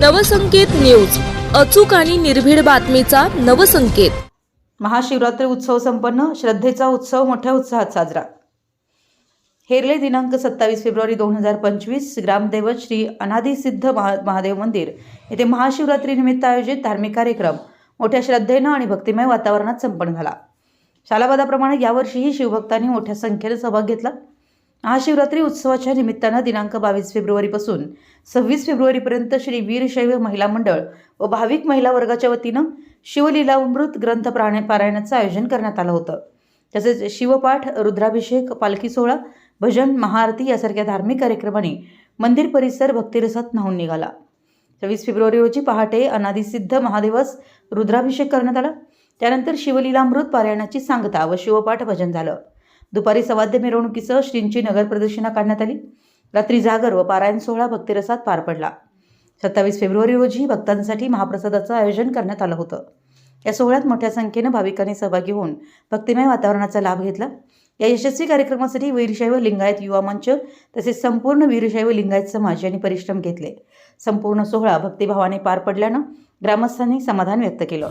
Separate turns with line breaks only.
Navsanket news. अचूक आणि निर्भीड बातमीचा नवसंकेत.
महाशिवरात्री उत्सव संपन्न श्रद्धेचा उत्सव मोठ्या उत्साहात साजरा. हेरले दिनांक सत्तावीस फेब्रुवारी दोन हजार पंचवीस ग्रामदैवत श्री अनादिसिद्ध महा महादेव मंदिर. येथे महाशिवरात्रीनिमित्त आयोजित धार्मिक कार्यक्रम. मोठ्या श्रद्धेनं आणि भक्तिमय वातावरणात संपन्न झाला. शालाबादाप्रमाणे यावर्षीही शिवभक्तांनी मोठ्या संख्येने सहभाग घेतला. महाशिवरात्री उत्सवाच्या निमित्तानं दिनांक बावीस फेब्रुवारीपासून सव्वीस फेब्रुवारीपर्यंत श्री वीरशैव महिला मंडळ व भाविक महिला वर्गाच्या वतीनं शिवलीलामृत ग्रंथ प्राणे पारायणाचं आयोजन करण्यात आलं होतं. तसेच शिवपाठ रुद्राभिषेक पालखी सोहळा भजन महाआरती यासारख्या धार्मिक कार्यक्रमाने मंदिर परिसर भक्तिरसात न्हावून निघाला. सव्वीस फेब्रुवारी रोजी पहाटे अनादिसिद्ध महादेवास रुद्राभिषेक करण्यात आला. त्यानंतर शिवलीलामृत पारायणाची सांगता व शिवपाठ भजन झालं. दुपारी सवाद्य मिरवणुकीसह श्रींची नगर प्रदक्षिणा काढण्यात आली. रात्री जागर व पारायण सोहळा भक्तिरसात पार पडला. सत्तावीस फेब्रुवारी रोजी भक्तांसाठी महाप्रसादाचं आयोजन करण्यात आलं होतं. या सोहळ्यात मोठ्या संख्येनं भाविकांनी सहभागी होऊन भक्तिमय वातावरणाचा लाभ घेतला. या यशस्वी कार्यक्रमासाठी वीरशैव लिंगायत युवा मंच तसेच संपूर्ण वीरशैव लिंगायत समाज यांनी परिश्रम घेतले. संपूर्ण सोहळा भक्तिभावाने पार पडल्यानं ग्रामस्थांनी समाधान व्यक्त केलं.